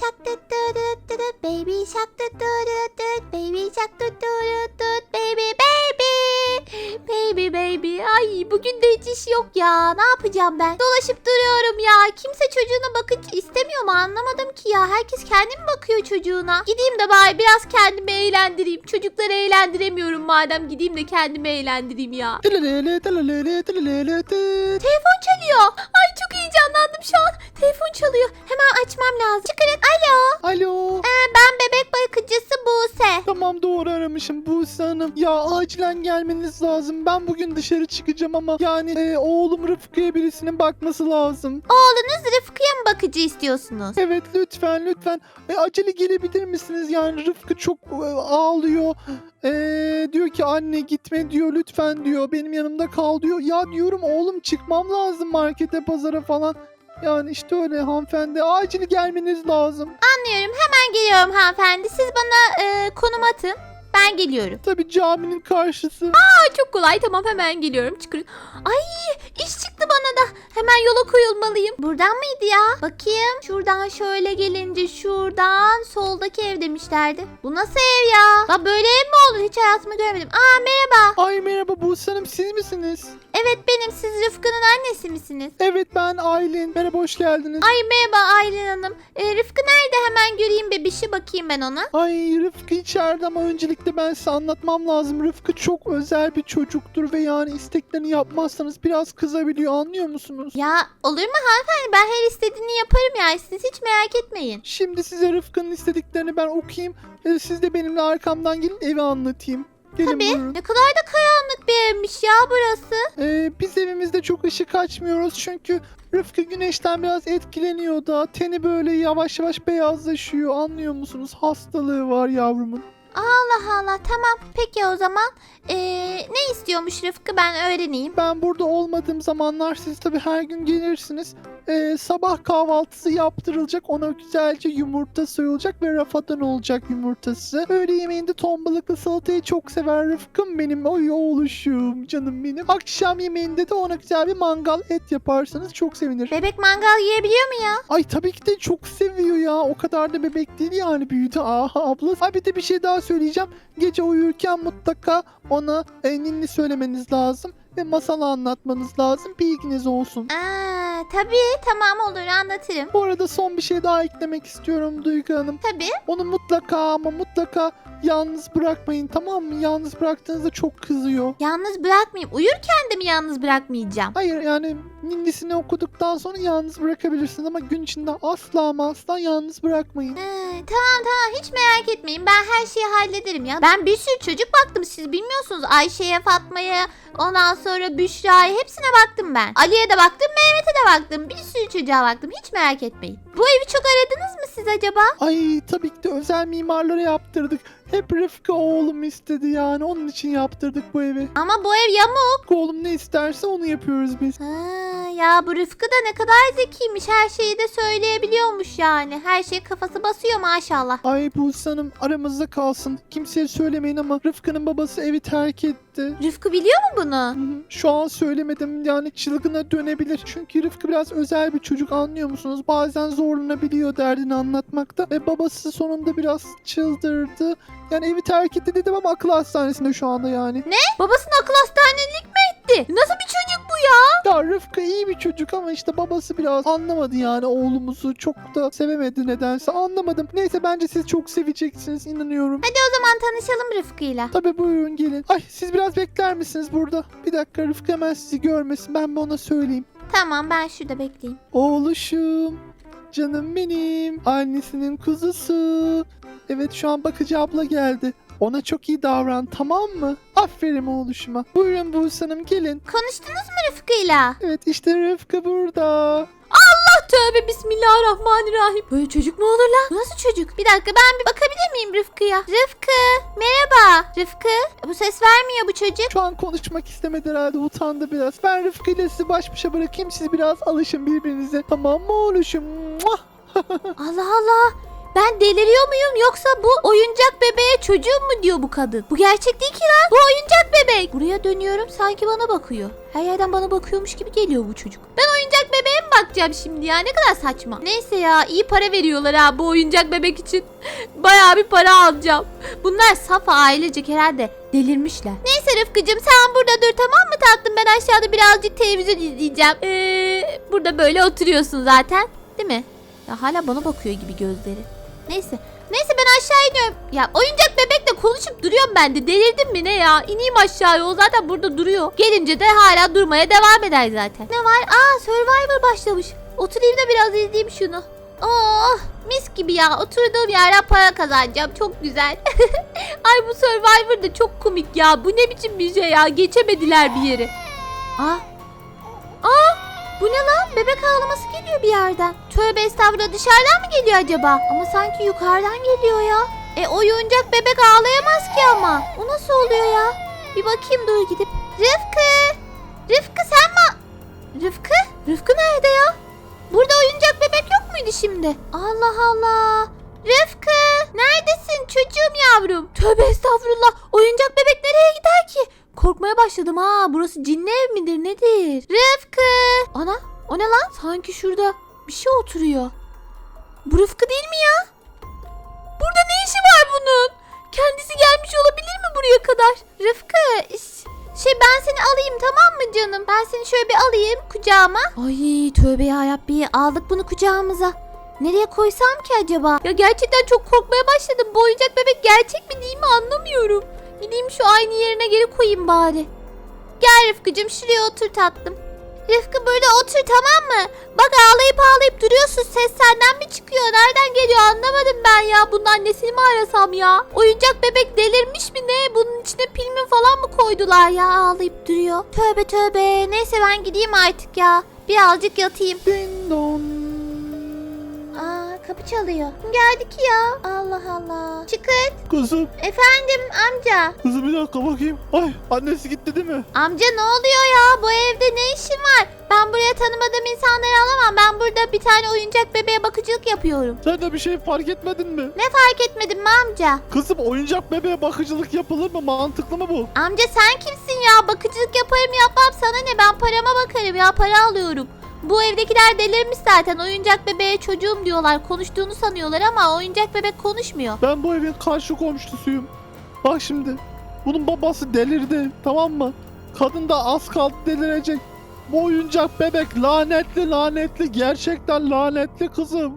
shark tut tut tut tut baby shark tut tut tut baby shark tut tut tut baby baby. Baby baby. Ay bugün de hiç iş yok ya. Ne yapacağım ben? Dolaşıp duruyorum ya. Kimse çocuğuna bakıcı istemiyor mu? Anlamadım ki ya. Herkes kendi mi bakıyor çocuğuna? Gideyim de bari biraz kendimi eğlendireyim. Çocukları eğlendiremiyorum madem. Gideyim de kendimi eğlendireyim ya. Telefon çalıyor. Ay çok heyecanlandım şu an. Telefon çalıyor. Hemen açmam lazım. Çıkarın. Alo. Ee, ben bebek bakıcısı Buse. Tamam doğru aramışım Buse Hanım. Ya acilen gelmeniz lazım. Ben bugün dışarı çıkacağım ama yani e, oğlum Rıfkı'ya birisinin bakması lazım. Oğlunuz Rıfkı'ya mı bakıcı istiyorsunuz? Evet lütfen lütfen. E, acele gelebilir misiniz? Yani Rıfkı çok e, ağlıyor. E, diyor ki anne gitme diyor lütfen diyor. Benim yanımda kal diyor. Ya diyorum oğlum çıkmam lazım markete pazara falan. Yani işte öyle hanımefendi. Acil gelmeniz lazım. Anlıyorum. Hemen geliyorum hanımefendi. Siz bana e, konum atın. Ben geliyorum. Tabii caminin karşısı. Aa, çok kolay. Tamam hemen geliyorum. Çıkın. Ay iş çıktı bana da. Hemen yola koyulmalıyım. Buradan mıydı ya? Bakayım. Şuradan şöyle gelince şuradan soldaki ev demişlerdi. Bu nasıl ev ya? La böyle ev mi olur? Hiç hayatımda görmedim. Aa merhaba. Ay merhaba Buse Hanım siz misiniz? Evet benim. Siz Rıfkı'nın annesi misiniz? Evet ben Aylin. Merhaba hoş geldiniz. Ay merhaba Aylin Hanım. Ee, Rıfkı nerede? Hemen göreyim bebişi bakayım ben ona. Ay Rıfkı içeride ama öncelikle ben size anlatmam lazım. Rıfkı çok özel bir çocuktur ve yani isteklerini yapmazsanız biraz kızabiliyor anlıyor musunuz? Ya olur mu hanımefendi? Ben her istediğini yaparım yani. Siz hiç merak etmeyin. Şimdi size Rıfkı'nın istediklerini ben okuyayım. E, Siz de benimle arkamdan gelin evi anlatayım. Gelin Tabii. buyurun. Ne kadar da bir evmiş ya burası. Ee, biz evimizde çok ışık açmıyoruz çünkü Rıfkı güneşten biraz etkileniyor da teni böyle yavaş yavaş beyazlaşıyor anlıyor musunuz? Hastalığı var yavrumun. Allah Allah tamam. Peki o zaman ee, ne istiyormuş Rıfkı ben öğreneyim. Ben burada olmadığım zamanlar siz tabii her gün gelirsiniz. Ee, sabah kahvaltısı yaptırılacak. Ona güzelce yumurta soyulacak ve rafadan olacak yumurtası. Öğle yemeğinde ton balıklı salatayı çok sever Rıfkım benim. Oy oğluşum canım benim. Akşam yemeğinde de ona güzel bir mangal et yaparsanız çok sevinir. Bebek mangal yiyebiliyor mu ya? Ay tabii ki de çok seviyor ya. O kadar da bebek değil yani büyüdü. Aha abla. Ay bir de bir şey daha söyleyeceğim. Gece uyurken mutlaka ona ninni söylemeniz lazım. Ve masal anlatmanız lazım. Bilginiz olsun. Aa, tabii tamam olur anlatırım. Bu arada son bir şey daha eklemek istiyorum Duygu Hanım. Tabii. Onu mutlaka ama mutlaka yalnız bırakmayın tamam mı? Yalnız bıraktığınızda çok kızıyor. Yalnız bırakmayayım. Uyurken de mi yalnız bırakmayacağım? Hayır yani ninnisini okuduktan sonra yalnız bırakabilirsiniz ama gün içinde asla ama asla yalnız bırakmayın. Ee, tamam tamam hiç merak etmeyin ben her şeyi hallederim ya. Ben bir sürü çocuk baktım siz bilmiyorsunuz. Ayşe'ye, Fatma'ya, ondan sonra Büşra'ya hepsine baktım ben. Ali'ye de baktım, Mehmet'e de baktım. Bir sürü çocuğa baktım hiç merak etmeyin. Bu evi çok aradınız mı siz acaba? Ay tabii ki de özel mimarlara yaptırdık. Hep Rıfkı oğlum istedi yani onun için yaptırdık bu evi. Ama bu ev yamuk. Oğlum ne isterse onu yapıyoruz biz. Ha, ya bu Rıfkı da ne kadar zekiymiş. Her şeyi de söyleyebiliyormuş yani. Her şeye kafası basıyor maşallah. Ay Buse Hanım aramızda kalsın. Kimseye söylemeyin ama Rıfkı'nın babası evi terk etti. Rıfkı biliyor mu bunu? Şu an söylemedim yani çılgına dönebilir. Çünkü Rıfkı biraz özel bir çocuk anlıyor musunuz? Bazen zorlanabiliyor derdini anlatmakta. Ve babası sonunda biraz çıldırdı. Yani evi terk etti dedim ama akıl hastanesinde şu anda yani. Babasının akıl hastanelik mi etti? Nasıl bir çocuk bu ya? Ya Rıfkı iyi bir çocuk ama işte babası biraz anlamadı yani oğlumuzu. Çok da sevemedi nedense anlamadım. Neyse bence siz çok seveceksiniz inanıyorum. Hadi o zaman tanışalım Rıfkı'yla. Tabii buyurun gelin. Ay siz biraz bekler misiniz burada? Bir dakika Rıfkı hemen sizi görmesin ben bir ona söyleyeyim. Tamam ben şurada bekleyeyim. Oğluşum. Canım benim. Annesinin kuzusu. Evet şu an bakıcı abla geldi. Ona çok iyi davran tamam mı? Aferin oğluşuma. Buyurun Buse Hanım gelin. Konuştunuz mu Rıfkı'yla? Evet işte Rıfkı burada. Ah tövbe bismillahirrahmanirrahim. Böyle çocuk mu olur lan? Nasıl çocuk? Bir dakika ben bir bakabilir miyim Rıfkı'ya? Rıfkı merhaba. Rıfkı bu ses vermiyor bu çocuk. Şu an konuşmak istemedi herhalde utandı biraz. Ben Rıfkı ile sizi baş başa bırakayım siz biraz alışın birbirinize. Tamam mı oğluşum? Muah! Allah Allah. Ben deliriyor muyum yoksa bu oyuncak bebeğe çocuğum mu diyor bu kadın? Bu gerçek değil ki lan. Bu oyuncak bebek. Buraya dönüyorum sanki bana bakıyor. Her yerden bana bakıyormuş gibi geliyor bu çocuk. Ben oyuncak bebeğe mi bakacağım şimdi ya? Ne kadar saçma. Neyse ya iyi para veriyorlar ha bu oyuncak bebek için. Bayağı bir para alacağım. Bunlar saf ailecek herhalde delirmişler. Neyse Rıfkıcığım sen burada dur tamam mı tatlım? Ben aşağıda birazcık televizyon izleyeceğim. Ee, burada böyle oturuyorsun zaten. Değil mi? Ya hala bana bakıyor gibi gözleri. Neyse. Neyse ben aşağı iniyorum. Ya oyuncak bebekle konuşup duruyorum ben de. Delirdim mi ne ya? İneyim aşağıya o zaten burada duruyor. Gelince de hala durmaya devam eder zaten. Ne var? Aa Survivor başlamış. Oturayım da biraz izleyeyim şunu. Oh mis gibi ya. Oturduğum yerden para kazanacağım. Çok güzel. Ay bu Survivor da çok komik ya. Bu ne biçim bir şey ya. Geçemediler bir yeri. Aa. Aa bu ne lan? Bebek ağlaması geliyor bir yerden. Tövbe estağfurullah dışarıdan mı geliyor acaba? Ama sanki yukarıdan geliyor ya. E oyuncak bebek ağlayamaz ki ama. O nasıl oluyor ya? Bir bakayım dur gidip. Rıfkı! Rıfkı sen mi? Rıfkı? Rıfkı nerede ya? Burada oyuncak bebek yok muydu şimdi? Allah Allah. Rıfkı! Neredesin çocuğum yavrum? Tövbe estağfurullah. Oyuncak bebek? Korkmaya başladım ha. Burası cinli ev midir nedir? Rıfkı! Ana o ne lan? Sanki şurada bir şey oturuyor. Bu Rıfkı değil mi ya? Burada ne işi var bunun? Kendisi gelmiş olabilir mi buraya kadar? Rıfkı şey ben seni alayım tamam mı canım? Ben seni şöyle bir alayım kucağıma. Ay tövbe yarabbi aldık bunu kucağımıza. Nereye koysam ki acaba? Ya gerçekten çok korkmaya başladım. Bu oyuncak bebek gerçek mi değil mi anlamıyorum. Gideyim şu aynı yerine geri koyayım bari. Gel Rıfkıcığım şuraya otur tatlım. Rıfkı burada otur tamam mı? Bak ağlayıp ağlayıp duruyorsun. Ses senden mi çıkıyor? Nereden geliyor anlamadım ben ya. Bunun annesini mi arasam ya? Oyuncak bebek delirmiş mi ne? Bunun içine pil mi falan mı koydular ya? Ağlayıp duruyor. Tövbe tövbe. Neyse ben gideyim artık ya. Birazcık yatayım. Ding dong. Kapı çalıyor. Geldik ya. Allah Allah. Çıkın. Kızım, Efendim amca. kızım bir dakika bakayım. Ay annesi gitti değil mi? Amca ne oluyor ya? Bu evde ne işin var? Ben buraya tanımadığım insanları alamam. Ben burada bir tane oyuncak bebeğe bakıcılık yapıyorum. Sen de bir şey fark etmedin mi? Ne fark etmedin mi amca? Kızım oyuncak bebeğe bakıcılık yapılır mı? Mantıklı mı bu? Amca sen kimsin ya? Bakıcılık yaparım yapmam sana ne? Ben parama bakarım ya para alıyorum. Bu evdekiler delirmiş zaten. Oyuncak bebeğe çocuğum diyorlar. Konuştuğunu sanıyorlar ama oyuncak bebek konuşmuyor. Ben bu evin karşı komşusuyum. Bak şimdi. Bunun babası delirdi. Tamam mı? Kadın da az kaldı delirecek. Bu oyuncak bebek lanetli lanetli. Gerçekten lanetli kızım.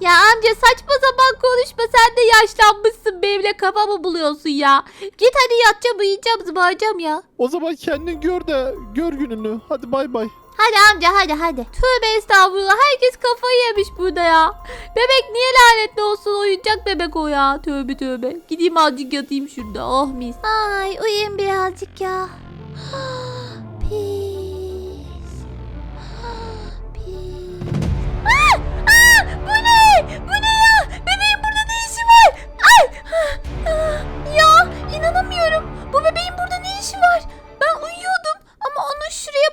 Ya amca saçma sapan konuşma. Sen de yaşlanmışsın. Benimle kafa mı buluyorsun ya? Git hadi yatacağım uyuyacağım zıbaracağım ya. O zaman kendin gör de gör gününü. Hadi bay bay. Hadi amca hadi hadi. Tövbe estağfurullah. Herkes kafayı yemiş burada ya. Bebek niye lanetli olsun? Oyuncak bebek o ya. Tövbe tövbe. Gideyim azıcık yatayım şurada. Oh mis. Ay uyuyayım birazcık ya. Pis. Pis. Aa, aa, bu ne? Bu ne ya? Bebeğin burada ne işi var? Ay. Ya inanamıyorum. Bu bebeğin burada ne işi var? Ben uyuyordum ama onu şuraya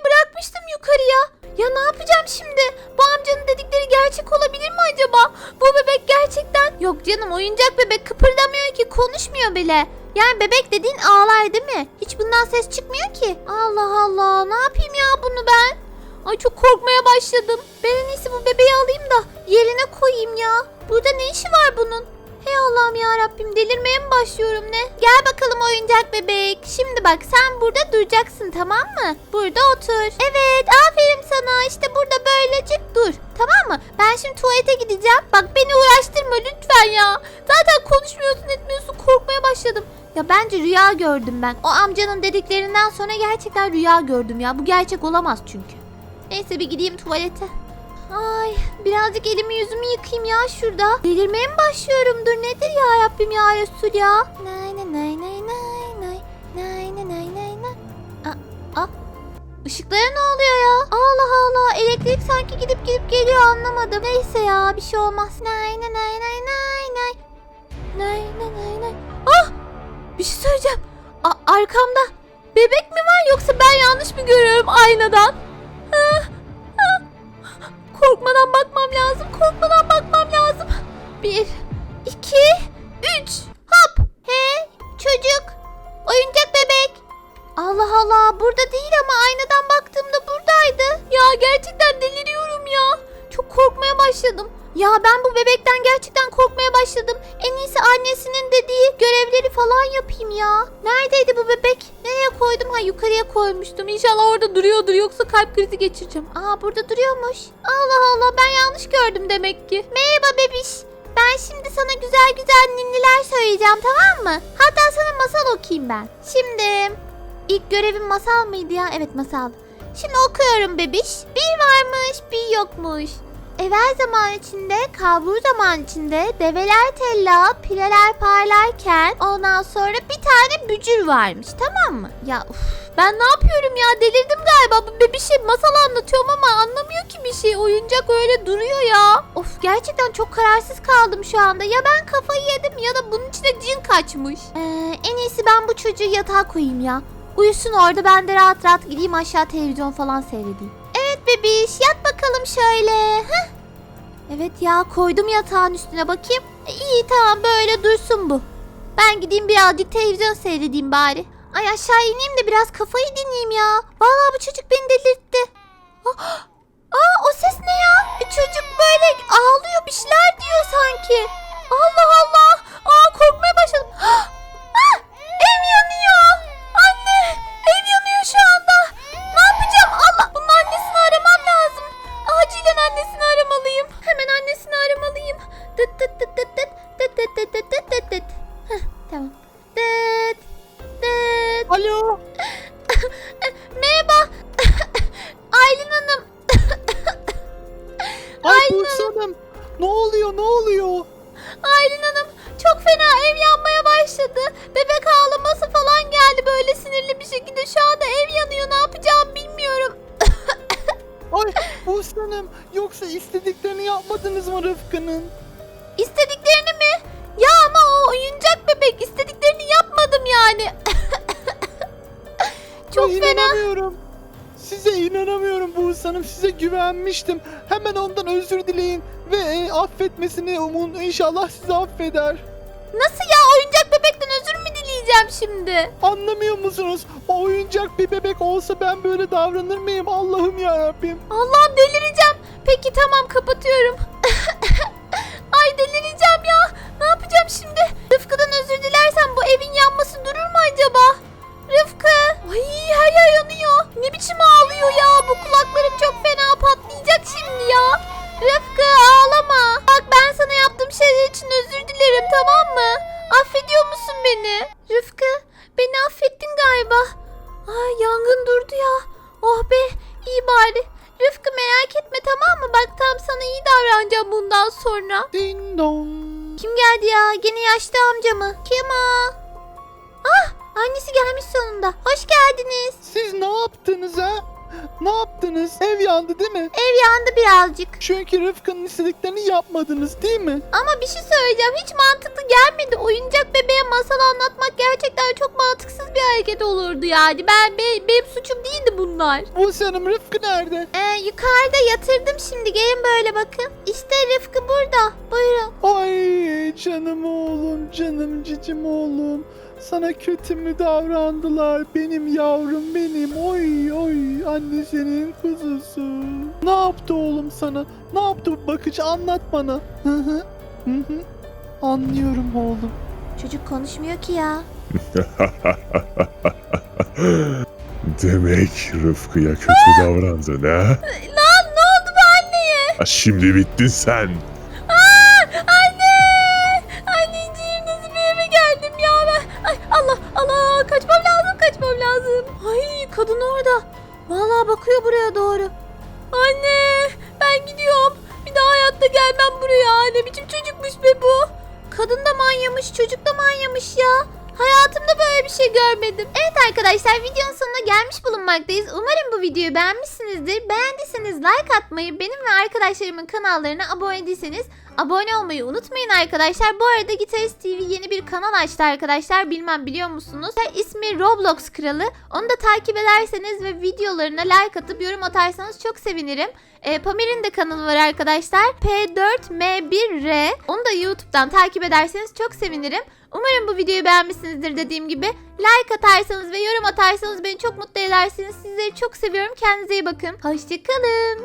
bırakmıştım yukarıya. Ya ne yapacağım şimdi? Bu amcanın dedikleri gerçek olabilir mi acaba? Bu bebek gerçekten... Yok canım oyuncak bebek kıpırdamıyor ki konuşmuyor bile. Yani bebek dediğin ağlar değil mi? Hiç bundan ses çıkmıyor ki. Allah Allah ne yapayım ya bunu ben? Ay çok korkmaya başladım. Ben en iyisi bu bebeği alayım da yerine koyayım ya. Burada ne işi var bunun? Hey Allah'ım ya Rabbim delirmeye mi başlıyorum ne? Gel bakalım oyuncak bebek. Şimdi bak sen burada duracaksın tamam mı? Burada otur. Evet aferin sana işte burada böylecik dur. Tamam mı? Ben şimdi tuvalete gideceğim. Bak beni uğraştırma lütfen ya. Zaten konuşmuyorsun etmiyorsun korkmaya başladım. Ya bence rüya gördüm ben. O amcanın dediklerinden sonra gerçekten rüya gördüm ya. Bu gerçek olamaz çünkü. Neyse bir gideyim tuvalete. Ay birazcık elimi yüzümü yıkayayım ya şurada. Delirmeye mi başlıyorum? Dur nedir ya Rabbim ya Resul ya? Nay nay nay nay nay nay nay nay nay nay nay. Aa, aa. Işıklara ne oluyor ya? Allah Allah elektrik sanki gidip gidip geliyor anlamadım. Neyse ya bir şey olmaz. Nay nay nay nay nay nay. Nay nay nay nay. Ah! Bir şey söyleyeceğim. A- arkamda bebek mi var yoksa ben yanlış mı görüyorum aynadan? korkmadan bakmam lazım. Bir, iki, üç. Hop. He çocuk. Oyuncak bebek. Allah Allah burada değil ama aynadan baktığımda buradaydı. Ya gerçekten deliriyorum ya. Çok korkmaya başladım baktım bebekten gerçekten korkmaya başladım. En iyisi annesinin dediği görevleri falan yapayım ya. Neredeydi bu bebek? Nereye koydum? Ha yukarıya koymuştum. İnşallah orada duruyordur yoksa kalp krizi geçireceğim. Aa burada duruyormuş. Allah Allah ben yanlış gördüm demek ki. Merhaba bebiş. Ben şimdi sana güzel güzel ninniler söyleyeceğim tamam mı? Hatta sana masal okuyayım ben. Şimdi ilk görevim masal mıydı ya? Evet masal. Şimdi okuyorum bebiş. Bir varmış bir yokmuş. Evvel zaman içinde, kabur zaman içinde develer tella, pireler parlarken ondan sonra bir tane bücür varmış tamam mı? Ya uf, ben ne yapıyorum ya delirdim galiba bu bebişe masal anlatıyorum ama anlamıyor ki bir şey oyuncak öyle duruyor ya. Of gerçekten çok kararsız kaldım şu anda ya ben kafayı yedim ya da bunun içine cin kaçmış. Ee, en iyisi ben bu çocuğu yatağa koyayım ya. Uyusun orada ben de rahat rahat gideyim aşağı televizyon falan seyredeyim. Bebiş yat bakalım şöyle. Heh. Evet ya koydum yatağın üstüne bakayım. E, iyi tamam böyle dursun bu. Ben gideyim birazcık televizyon seyredeyim bari. Ay aşağı ineyim de biraz kafayı dinleyeyim ya. Vallahi bu çocuk beni delirtti. Ah, Aa o ses ne oluyor ne oluyor? Aylin Hanım çok fena ev yanmaya başladı. Bebek ağlaması falan geldi böyle sinirli bir şekilde. Şu anda ev yanıyor ne yapacağımı bilmiyorum. Ay Buse Hanım. Yoksa istediklerini yapmadınız mı Rıfkı'nın? İstediklerini mi? Ya ama o oyuncak bebek istediklerini yapmadım yani. çok Ay, fena. inanamıyorum. Size inanamıyorum Buse Hanım. Size güvenmiştim. Hemen ondan özür dileyin. Ve e, affetmesini umun. İnşallah sizi affeder. Nasıl ya oyuncak bebekten özür mü dileyeceğim şimdi? Anlamıyor musunuz? O oyuncak bir bebek olsa ben böyle davranır mıyım? Allah'ım ya Rabbim. Allah'ım delireceğim. Peki tamam kapatıyorum. Ay delireceğim ya. Ne yapacağım şimdi? Rıfkı'dan özür dilersem bu evin yanması durur mu acaba? Ne biçim ağlıyor ya. Bu kulaklarım çok fena patlayacak şimdi ya. Rıfkı ağlama. Bak ben sana yaptığım şeyler için özür dilerim tamam mı? Affediyor musun beni? Rıfkı beni affettin galiba. Ay yangın durdu ya. Oh be iyi bari. Rıfkı merak etme tamam mı? Bak tam sana iyi davranacağım bundan sonra. Ding dong. Kim geldi ya? Gene yaşlı amca mı? Sonunda. Hoş geldiniz. Siz ne yaptınız ha? Ne yaptınız? Ev yandı değil mi? Ev yandı birazcık. Çünkü Rıfkı'nın istediklerini yapmadınız değil mi? Ama bir şey söyleyeceğim. Hiç mantıklı gelmedi. Oyuncak bebeğe masal anlatmak gerçekten çok mantıksız bir hareket olurdu yani. Ben be- benim suçum değildi bunlar. Buse Hanım Rıfkı nerede? Ee, yukarıda yatırdım şimdi. Gelin böyle bakın. İşte Rıfkı burada. Buyurun. Ay canım oğlum, canım cicim oğlum. Sana kötü mü davrandılar? Benim yavrum benim. Oy oy anne senin kuzusu. Ne yaptı oğlum sana? Ne yaptı bu bakıcı? Anlat bana. Hı hı. Hı hı. Anlıyorum oğlum. Çocuk konuşmuyor ki ya. Demek Rıfkı'ya kötü davrandın ha? Lan ne oldu bu anneye? Ha, Şimdi bittin sen. görmedim. Evet arkadaşlar videonun sonuna gelmiş bulunmaktayız. Umarım bu videoyu beğenmişsinizdir. Beğendiyseniz like atmayı, benim ve arkadaşlarımın kanallarına abone değilseniz abone olmayı unutmayın arkadaşlar. Bu arada Gitarist TV yeni bir kanal açtı arkadaşlar. Bilmem biliyor musunuz? İsmi Roblox Kralı. Onu da takip ederseniz ve videolarına like atıp yorum atarsanız çok sevinirim. E, Pamir'in de kanalı var arkadaşlar. P4M1R. Onu da YouTube'dan takip ederseniz çok sevinirim. Umarım bu videoyu beğenmişsinizdir dediğim gibi. Like atarsanız ve yorum atarsanız beni çok mutlu edersiniz. Sizleri çok seviyorum. Kendinize iyi bakın. Hoşçakalın.